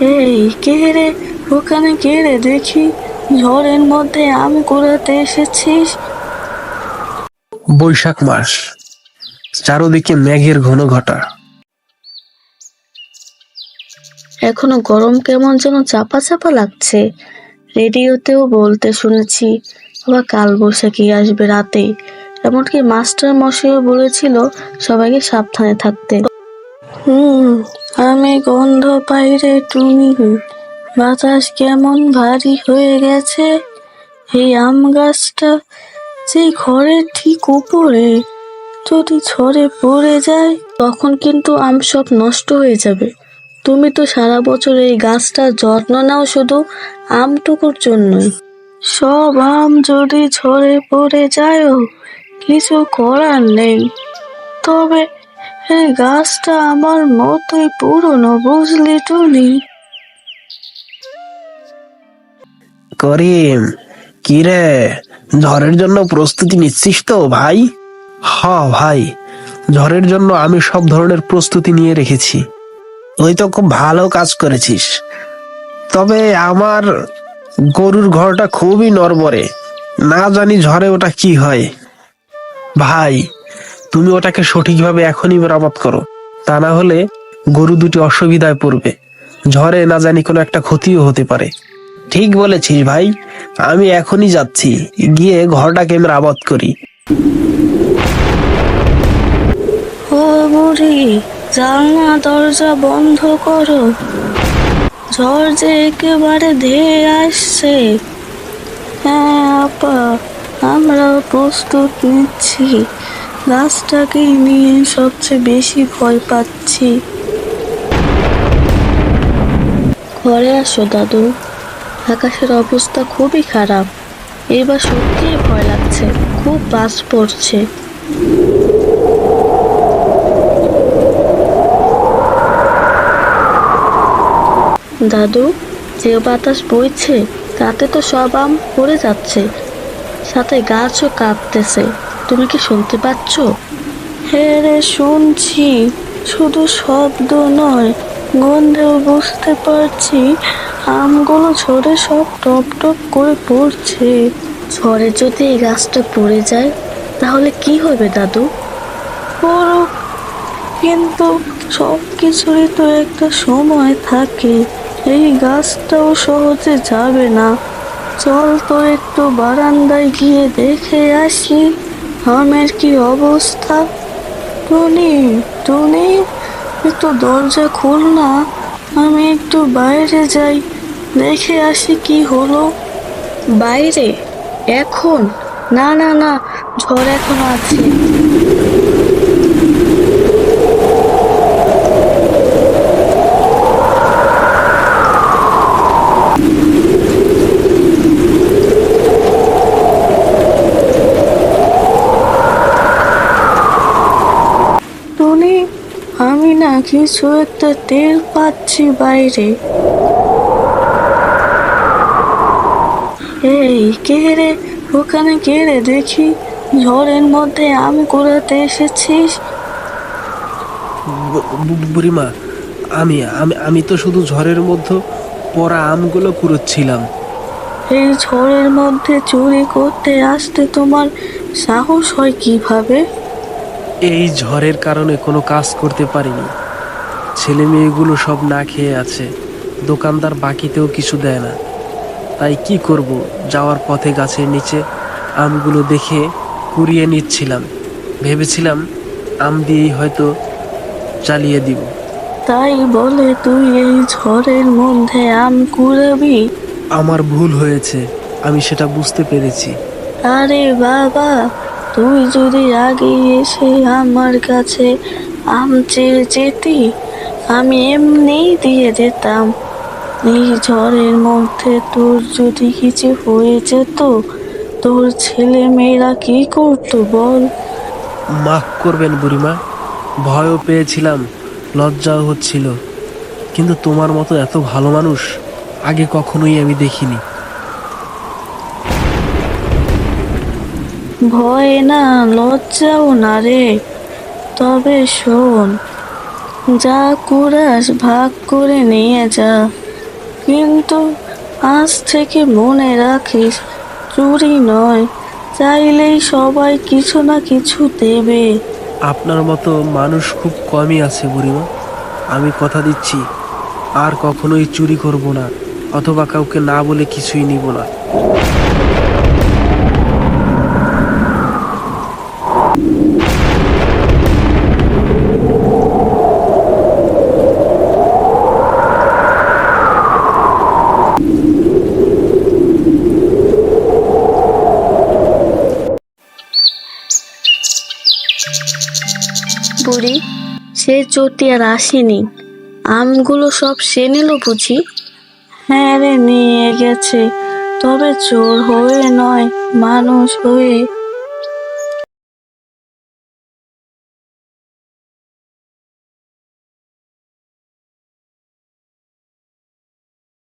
এই কে রে? ওখানে কে রে? দেখি। ঝড়ের মধ্যে আম কুড়াতে এসেছিস? বৈশাখ মাস। চারদিকে মেঘের ঘন ঘটা। এখনও গরম কেমন যেন চাপা চাপা লাগছে। রেডিওতেও বলতে শুনেছি আবার কাল বৈশাখী আসবে রাতে। এমনকি মাস্টার মশাইও বলেছিল সবাইকে সাবধানে থাকতে। হুম আমি গন্ধ পাই রে টুনি বাতাস কেমন ভারী হয়ে গেছে। এই আম গাছটা যে ঘরের ঠিক উপরে যদি ঝড়ে পড়ে যায়, তখন কিন্তু আম সব নষ্ট হয়ে যাবে। তুমি তো সারা বছর এই গাছটার যত্ন নাও শুধু আমটুকুর জন্যই। সব আম যদি ঝরে পড়ে যায়ও, কিছু করার নেই। তবে এই গাছটা আমার মতোই পুরনো বুঝলি টুনি? করিম কি রে ঝড়ের জন্য প্রস্তুতি নিচ্ছিস তো ভাই? হ ভাই ঝড়ের জন্য আমি সব ধরনের প্রস্তুতি নিয়ে রেখেছি। ওই তো খুব ভালো কাজ করেছিস। তবে আমার গরুর ঘরটা খুবই নরবরে না জানি ঝড়ে ওটা কি হয়। ভাই তুমি ওটাকে সঠিকভাবে এখনই মেরামত করো। তা না হলে গরু দুটি অসুবিধায় পড়বে। ঝড়ে না জানি কোনো একটা ক্ষতিও হতে পারে। ঠিক বলেছিস ভাই, আমি এখনই যাচ্ছি। গিয়ে ঘরটাকে মেরামত করি। ও বুড়ি দরজা বন্ধ করো। ঝড় যে একেবারে ধেয়ে আসছে। হ্যাঁ আপা আমরা প্রস্তুত নিচ্ছি। গাছটাকেই নিয়ে সবচেয়ে বেশি ভয় পাচ্ছি। ঘরে আসো, দাদু। আকাশের অবস্থা খুবই খারাপ। এবার সত্যিই ভয় লাগছে। খুব বাস পড়ছে। দাদু, যে বাতাস বইছে, তাতে তো সব আম পড়ে যাচ্ছে। সাথে গাছও কাঁপতেছে। তুমি কি শুনতে পাচ্ছ? হ্যাঁ রে, শুনছি। শুধু শব্দ নয়, গন্ধেও বুঝতে পারছি। আমগুলো ঝড়ে সব টপ টপ করে পড়ছে। ঝড়ে যদি এই গাছটা পড়ে যায়, তাহলে কি হবে দাদু? পড়ুক। কিন্তু সব কিছুরই তো একটা সময় থাকে। এই গাছটাও সহজে যাবে না। চল তো একটু বারান্দায় গিয়ে দেখে আসি। আমের কি অবস্থা? টুনি টুনি, একটু দরজা খুল না। আমি একটু বাইরে যাই, দেখে আসি কি হলো। বাইরে? এখন? না না না, ঝড় এখন আছে টুনি আমি না কিছু একটা টের পাচ্ছি বাইরে। এই কে রে? ওখানে কে রে? দেখি ঝড়ের মধ্যে আম কুড়াতে এসেছিস? বুড়িমা আমি আমি আমি তো শুধু ঝড়ের মধ্যে পড়া আমগুলো কুড়োচ্ছিলাম। এই ঝড়ের মধ্যে চুরি করতে আসতে তোমার সাহস হয় কীভাবে? এই ঝড়ের কারণে কোনো কাজ করতে পারিনি। ছেলে মেয়েগুলো সব না খেয়ে আছে দোকানদার বাকিতেও কিছু দেয় না। তাই কি করব যাওয়ার পথে গাছের নিচে আমগুলো দেখে কুড়িয়ে নিচ্ছিলাম। ভেবেছিলাম আম দিয়েই হয়তো চালিয়ে দিব। তাই বলে তুই এই ঝড়ের মধ্যে আম কুড়াবি? আমার ভুল হয়েছে আমি সেটা বুঝতে পেরেছি। আরে বাবা তুই যদি আগে এসে আমার কাছে আম চেয়ে যেতি, আমি এমনিই দিয়ে দিতাম এই ঝড়ের মধ্যে তোর যদি কিছু হয়ে যেত, তোর ছেলে মেয়েরা কি করতো বল? মাফ করবেন বুড়িমা, ভয়ও পেয়েছিলাম, লজ্জাও হচ্ছিল। কিন্তু তোমার মতো এত ভালো মানুষ আগে কখনোই আমি দেখিনি। ভয় না, লজ্জাও না রে। তবে শোন, যা কুড়াস ভাগ করে নিয়ে যা। কিন্তু আজ থেকে মনে রাখিস, চুরি নয়, চাইলেই সবাই কিছু না কিছু দেবে। আপনার মতো মানুষ খুব কমই আছে বুড়িমা। আমি কথা দিচ্ছি, আর কখনোই চুরি করব না, অথবা কাউকে না বলে কিছুই নিব না। বুড়ি, সে চটি আর আসেনি। আমগুলো সব সে নিল বুঝি? হ্যাঁ রে, নিয়ে গেছে। তবে চোর হয়ে নয়, মানুষ হয়ে